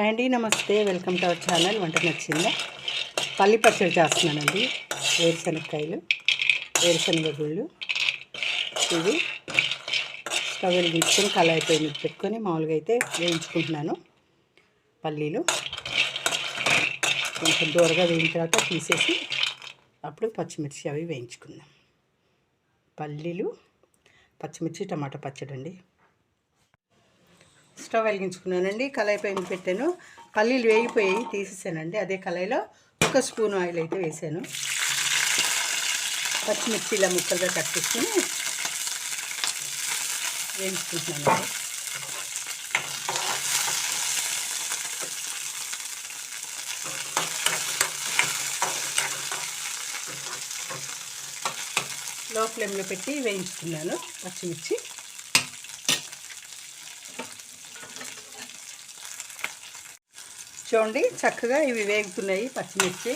Hi అండి నమస్తే. Welcome to our channel. వంట నచ్చిందా? పల్లి పచ్చడి చేస్తున్నానండి. వేరుశనగకాయలు వేరుశనగ గుళ్ళు. ఇవి స్టవ్ వెలిగించుకొని కళాయి పొయ్యి మీద పెట్టుకొని మామూలుగా అయితే వేయించుకుంటున్నాను పల్లీలు. కొంచెం దూరగా వేయిన తర్వాత తీసేసి అప్పుడు పచ్చిమిర్చి అవి వేయించుకుందాం. పల్లీలు పచ్చిమిర్చి టమాటా పచ్చడి అండి స్టవ్ వెలిగించుకున్నానండి. కళాయి పైన పెట్టాను. పల్లీలు వేగిపోయి తీసేసానండి. అదే కళాయిలో ఒక స్పూన్ ఆయిల్ అయితే వేసాను. పచ్చిమిర్చి ఇలా ముక్కలుగా కట్ చేసుకుని వేయించుకుంటున్నాను లో ఫ్లేమ్లో పెట్టి వేయించుకున్నాను పచ్చిమిర్చి. చూడండి చక్కగా ఇవి వేగుతున్నాయి పచ్చిమిర్చి.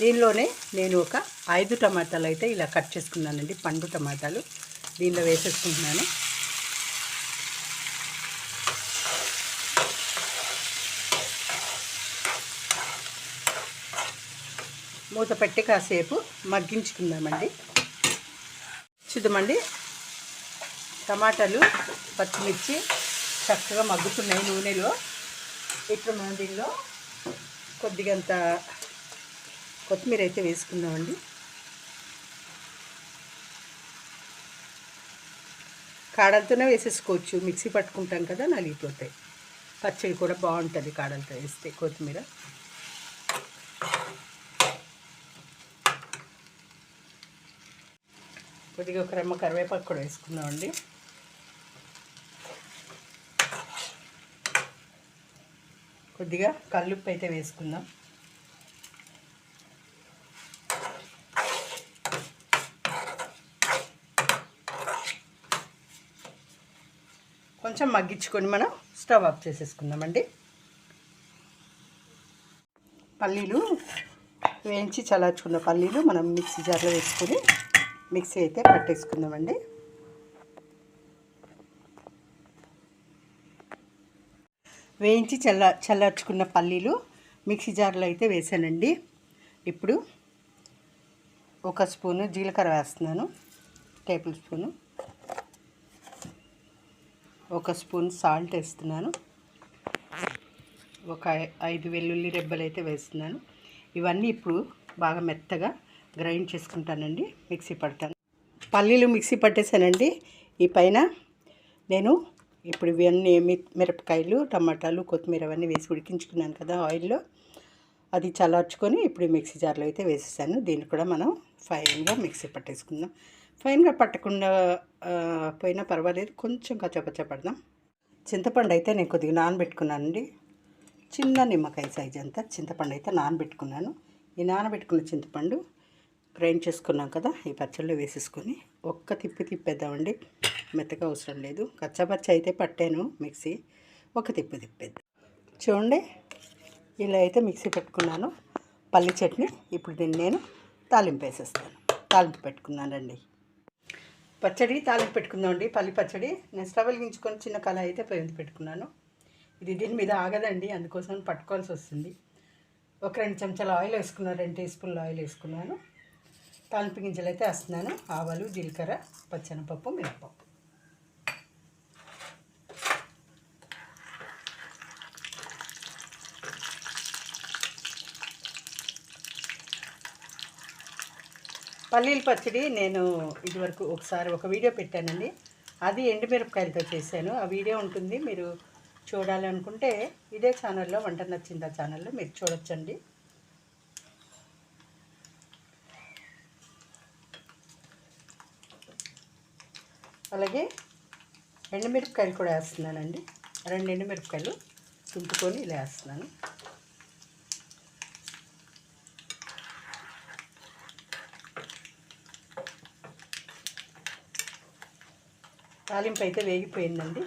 దీనిలోనే నేను ఒక ఐదు టమాటాలు అయితే ఇలా కట్ చేసుకున్నానండి పండు టమాటాలు దీనిలో వేసేసుకుంటున్నాను. మూత పెట్టి కాసేపు మగ్గించుకుందామండి. చూద్దామండి. టమాటాలు పచ్చిమిర్చి చక్కగా మగ్గుతున్నాయి నూనెలో. ఇప్పుడు మనం దీనిలో కొద్దిగంత కొత్తిమీర అయితే వేసుకుందామండి. కాడలతోనే వేసేసుకోవచ్చు. మిక్సీ పట్టుకుంటాం కదా నలిగిపోతాయి. పచ్చడి కూడా బాగుంటుంది కాడలతో వేస్తే కొత్తిమీర. కొద్దిగా ఒక రెమ్మ కరివేపాకు కూడా వేసుకుందామండి. కొద్దిగా కల్లుప్పు అయితే వేసుకుందాం. కొంచెం మగ్గించుకొని మనం స్టవ్ ఆఫ్ చేసేసుకుందామండి. పల్లీలు వేయించి చల్లార్చుకున్న పల్లీలు మనం మిక్సీ జార్లో వేసుకొని మిక్సీ అయితే పట్టేసుకుందామండి. వేయించి చల్ల చల్లార్చుకున్న పల్లీలు మిక్సీ జార్లో అయితే వేసానండి. ఇప్పుడు ఒక స్పూను జీలకర్ర వేస్తున్నాను టేబుల్ స్పూను. ఒక స్పూన్ సాల్ట్ వేస్తున్నాను. ఒక ఐదు వెల్లుల్లి రెబ్బలు అయితే వేస్తున్నాను. ఇవన్నీ ఇప్పుడు బాగా మెత్తగా గ్రైండ్ చేసుకుంటానండి మిక్సీ పడతాను. పల్లీలు మిక్సీ పట్టేశానండి ఈ పైన నేను ఇప్పుడు ఇవన్నీ మిరపకాయలు టమాటాలు కొత్తిమీర అవన్నీ వేసి ఉడికించుకున్నాను కదా ఆయిల్లో. అది చల్లార్చుకొని ఇప్పుడు మిక్సీ జార్లో అయితే వేసేసాను. దీన్ని కూడా మనం ఫైన్గా మిక్సీ పట్టేసుకుందాం. ఫైన్గా పట్టకుండా పోయినా పర్వాలేదు. కొంచెం కచ్చపచ్చ పడదాం. చింతపండు అయితే నేను కొద్దిగా నానబెట్టుకున్నానండి. చిన్న నిమ్మకాయ సైజ్ అంతా చింతపండు అయితే నానబెట్టుకున్నాను. ఈ నానబెట్టుకున్న చింతపండు గ్రైండ్ చేసుకున్నాం కదా ఈ పచ్చళ్ళు వేసేసుకొని ఒక్క తిప్పి తిప్పేద్దామండి. మెత్తగా అవసరం లేదు. కచ్చపచ్చ అయితే పట్టాను మిక్సీ. ఒక తిప్పి తిప్పేద్దాం. చూడండి ఇలా అయితే మిక్సీ పెట్టుకున్నాను. పల్లి చట్నీ ఇప్పుడు దీన్ని నేను తాలింపు వేసేస్తాను. తాలింపు పెట్టుకున్నానండి పచ్చడి తాలింపు పెట్టుకుందామండి. పల్లి పచ్చడి. నేను స్టవ్ వెలిగించుకొని చిన్న కళ అయితే పొయ్యి పెట్టుకున్నాను. ఇది దీని మీద ఆగదండి అందుకోసం పట్టుకోవాల్సి వస్తుంది. ఒక రెండు చెంచాల ఆయిల్ వేసుకున్నాను రెండు టీ స్పూన్ల ఆయిల్ వేసుకున్నాను. తాలింపు గింజలు అయితే వేస్తున్నాను. ఆవాలు జీలకర్ర పచ్చనపప్పు మినపప్పు. పల్లీల పచ్చడి నేను ఇదివరకు ఒకసారి ఒక వీడియో పెట్టానండి. అది ఎండుమిరపకాయలతో చేశాను. ఆ వీడియో ఉంటుంది. మీరు చూడాలనుకుంటే ఇదే ఛానల్లో వంట నచ్చిందా ఛానల్లో మీరు చూడొచ్చండి. అలాగే ఎండుమిరపకాయలు కూడా వేస్తున్నానండి. రెండు ఎండుమిరపకాయలు తుంపుకొని ఇలా వేస్తున్నాను. తాలింపు అయితే వేగిపోయిందండి.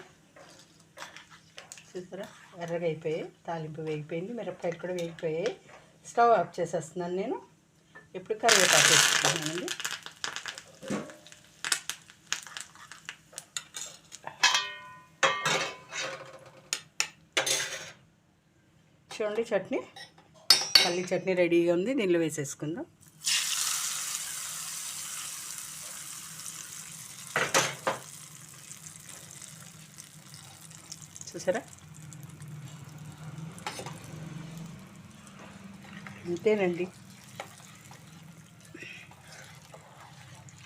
చూసారా? ఎర్రగా అయిపోయాయి. తాలింపు వేగిపోయింది. మిరపకాయలు కూడా వేగిపోయాయి. స్టవ్ ఆఫ్ చేసేస్తున్నాను నేను. ఇప్పుడు కరివేపాకు వేసుకుంటున్నానండి. చూడండి చట్నీ. పల్లి చట్నీ రెడీగా ఉంది. దీనిలో వేసేసుకుందాం. చూసారా? అంతేనండి.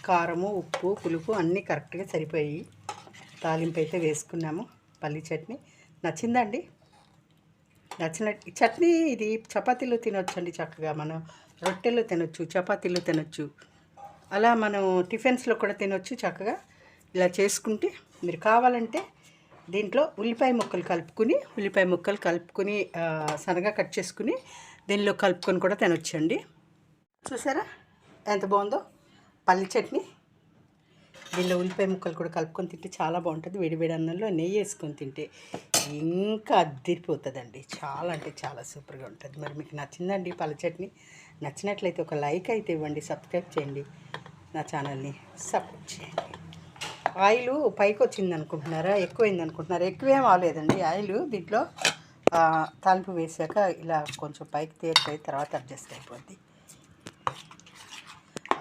కారము ఉప్పు పులుపు అన్నీ కరెక్ట్గా సరిపోయి తాలింపు అయితే వేసుకున్నాము. పల్లి చట్నీ. నచ్చిందండి నచ్చిన చట్నీ ఇది చపాతీలు తినొచ్చు అండి చక్కగా మనం. రొట్టెలో తినొచ్చు చపాతీలు తినొచ్చు. అలా మనం టిఫిన్స్లో కూడా తినొచ్చు చక్కగా. ఇలా చేసుకుంటే మీరు కావాలంటే దీంట్లో ఉల్లిపాయ ముక్కలు కలుపుకుని ఉల్లిపాయ ముక్కలు కలుపుకుని సన్నగా కట్ చేసుకుని దీనిలో కలుపుకొని కూడా తినొచ్చండి. చూసారా? ఎంత బాగుందో? పల్లి చట్నీ. దీనిలో ఉల్లిపాయ ముక్కలు కూడా కలుపుకొని తింటే చాలా బాగుంటుంది. వేడి వేడి అన్నంలో నెయ్యి వేసుకొని తింటే ఇంకా అద్దిరిపోతుందండి చాలా అంటే చాలా సూపర్గా ఉంటుంది. మరి మీకు నచ్చిందండి పల్లి చట్నీ నచ్చినట్లయితే ఒక లైక్ అయితే ఇవ్వండి సబ్స్క్రైబ్ చేయండి. నా ఛానల్ని సపోర్ట్ చేయండి. ఆయిల్ పైకి వచ్చింది అనుకుంటున్నారా ఎక్కువైంది అనుకుంటున్నారా ఎక్కువేం అవ్వలేదండి ఆయిల్ దీంట్లో తాలింపు వేసాక ఇలా కొంచెం పైకి తేలిపోయి తర్వాత అడ్జస్ట్ అయిపోద్ది.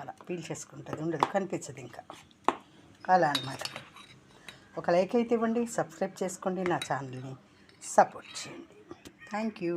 అలా పీల్ చేసుకుంటుంది ఉండదు. కనిపించదు ఇంకా. అలా అన్నమాట ఒక లైక్ అయితే ఇవ్వండి సబ్స్క్రైబ్ చేసుకోండి నా ఛానల్ని సపోర్ట్ చేయండి. Thank you.